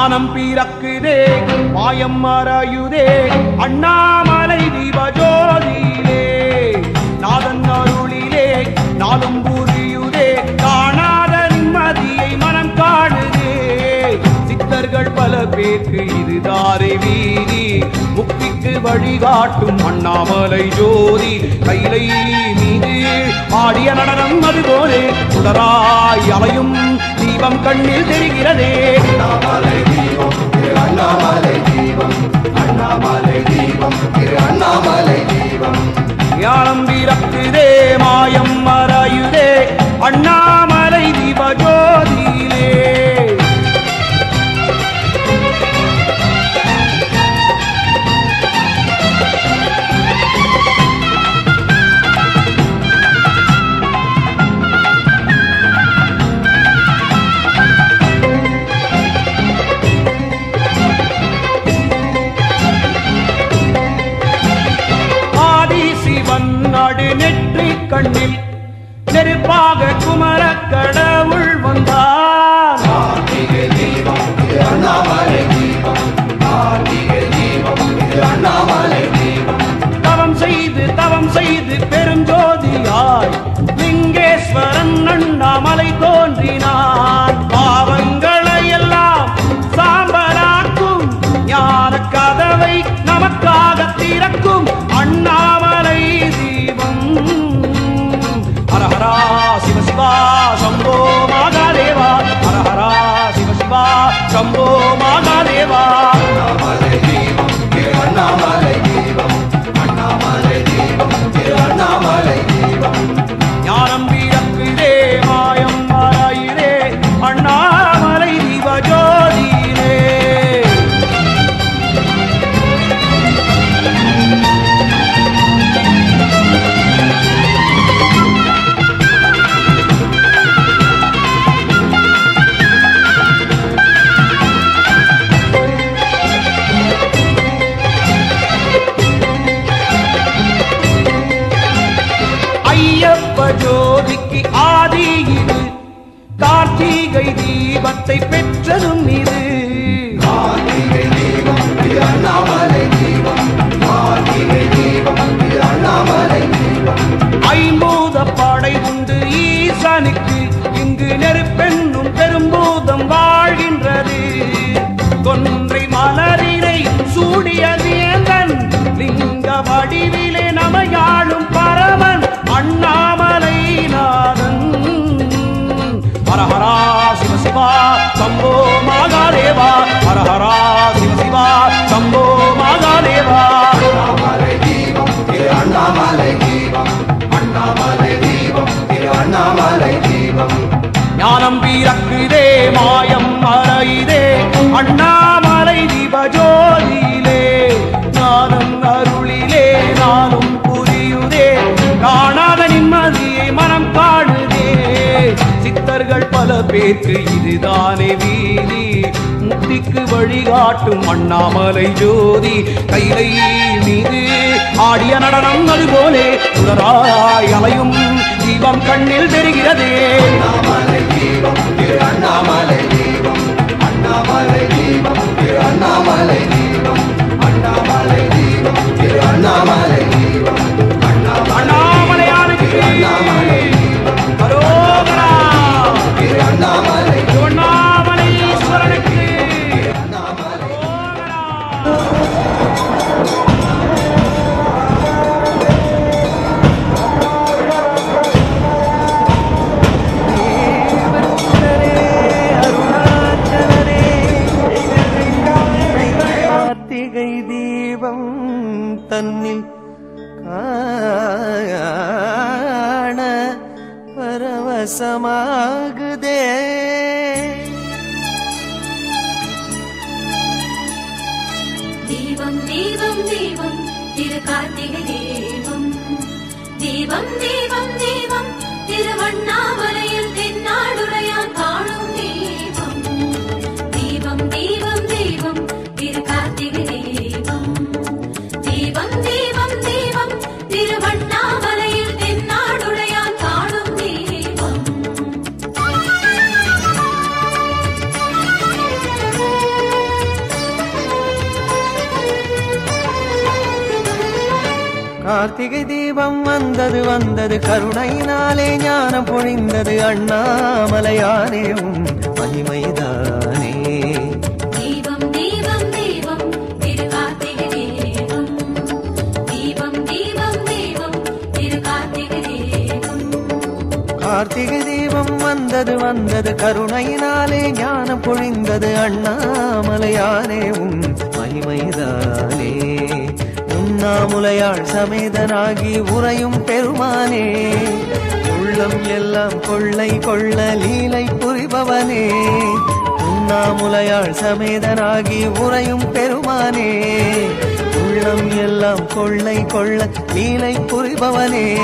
ஞானம் பிறக்குதே மாயம் மறையுதே அண்ணாமலை தீபஜோதியிலே. நாதன் அருளிலே நாளும் புரியுதே காணாத நிம்மதியை மனம் காணுதே. சித்தர்கள் பல பேருக்கு இது தாரை வீதி முக்திக்கு வழிகாட்டும் அண்ணாமலை ஜோதி. கைலை மீது ஆடிய நடனம் அதுபோலே சுடராய் அலையும் தீபம் கண்ணில் தெரிகிறதே. அண்ணாமலை தீபம் திரு அண்ணாமலை தீபம் அண்ணாமலை தீபம் திரு அண்ணாமலை தீபம். ஞானம் பிறக்குதே மாயம் மறையுதே. அண்ணாமலை தீபஜோதியிலே சம்போ மகாதேவா ஹரஹரா சிவ சிவா சம்போ மகாதேவா. அண்ணாமலை தீபம் திரு அண்ணாமலை தீபம். அண்ணாமலை தீபம் திரு அண்ணாமலை தீபம். ஞானம் பிறக்குதே மாயம் மறையுதே அண்ணாமலை தீபஜோதியிலே ஞானம் சித்தர்கள் பல பேருக்கு இதுதானே வீதி. முக்திக்கு வழிகாட்டும் அண்ணாமலை ஜோதி. கைலை மீது ஆடிய நடனம் அதுபோலே சுடராய் அலையும் தீபம் கண்ணில் தெரிகிறதே. அண்ணாமலை தீபம் அண்ணாமலை தீபம். அண்ணாமலை தீபம் அண்ணாமலை தீபம். அண்ணாமலை தீபம் அண்ணாமலை தீபம் தீபம் தீபம். திரு கார்த்திகை தீபம். தீபம் தீபம் தீபம். திருவண்ணாமலை கார்த்திகை தீபம் வந்தது வந்தது. கருணையினாலே ஞானம் பொழிந்தது. அண்ணாமலையானே உன் மகிமைதானே. தீபம் தீபம் தீபம். திரு கார்த்திகை தீபம். தீபம் தீபம் தீபம். திரு கார்த்திகை தீபம். கார்த்திகை தீபம் வந்தது வந்தது. கருணையினாலே ஞானம் பொழிந்தது. அண்ணாமலையானே உன் மகிமைதானே. அண்ணாமுலையாள் சமேதனாகி உறையும் பெருமானே. உள்ளம் எல்லாம் கொள்ளை கொள்ள லீலை புரிபவனே. உண்ணாமுலையாள் சமேதனாகி உறையும் பெருமானே. உள்ளம் எல்லாம் கொள்ளை கொள்ள லீலை புரிபவனே.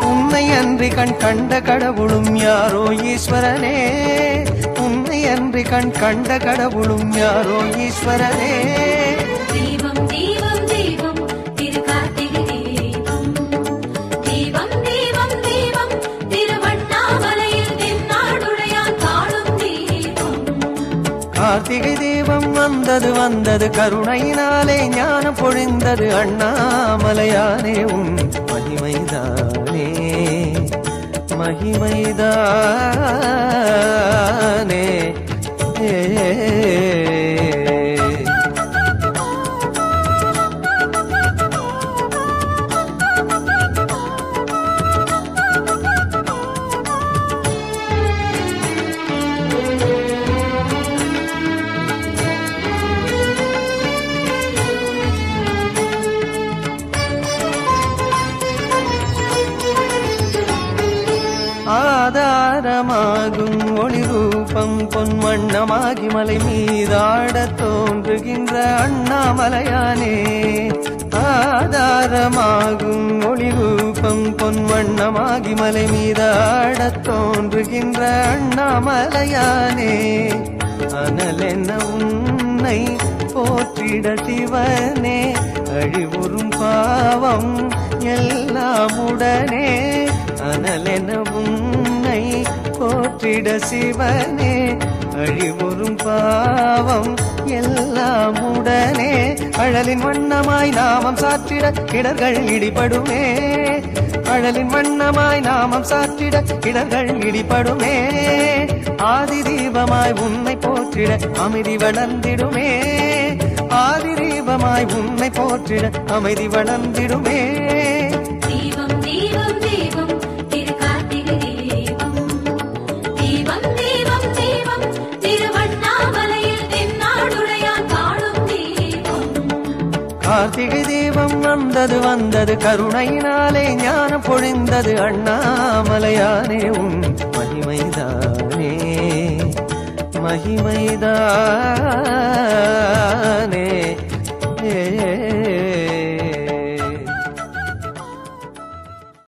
உன்னை அன்றி கண் கண்ட கடவுளும் யாரோ ஈஸ்வரனே. உன்னை அன்றி கண் கண்ட கடவுளும் யாரோ ஈஸ்வரனே. கார்த்திகை தீபம் வந்தது வந்தது கருணையினாலே ஞானம் பொழிந்தது அண்ணாமலையானே உன் மகிமைதானே மகிமைதான் ஆகும் ஒளி ரூபம் பொன்வண்ணமாகி மலை மீதாடத் தோன்றுகின்ற அண்ணாமலையானே. ஆதாரமாகும் ஒளி ரூபம் பொன்வண்ணமாகி மலை மீதாடத் தோன்றுகின்ற அண்ணாமலையானே. அனலென்ன உன்னை போற்றிட சிவனே அழிவுறும் பாவம் எல்லாம் உடனே. அனலென உன்னை போற்றிட சிவனே அழிவுறும் பாவம் எல்லாம் உடனே. அழலின் வண்ணமாய் நாமம் சாற்றிட கிடர்கள் இடிபடுமே. அழலின் வண்ணமாய் நாமம் சாற்றிட கிடர்கள் இடிபடுமே. ஆதி தீபமாய் உன்னை போற்றிட அமைதி வளர்ந்திடுமே. ஆதி தீபமாய் உன்னை போற்றிட அமைதி வளர்ந்திடுமே. தீபம் தீபம் தீபம். கார்த்திகை தீபம் வந்தது வந்தது. கருணையினாலே ஞானம் பொழிந்தது. அண்ணாமலையானே உன் மகிமைதானே மகிமைதானே. ஏ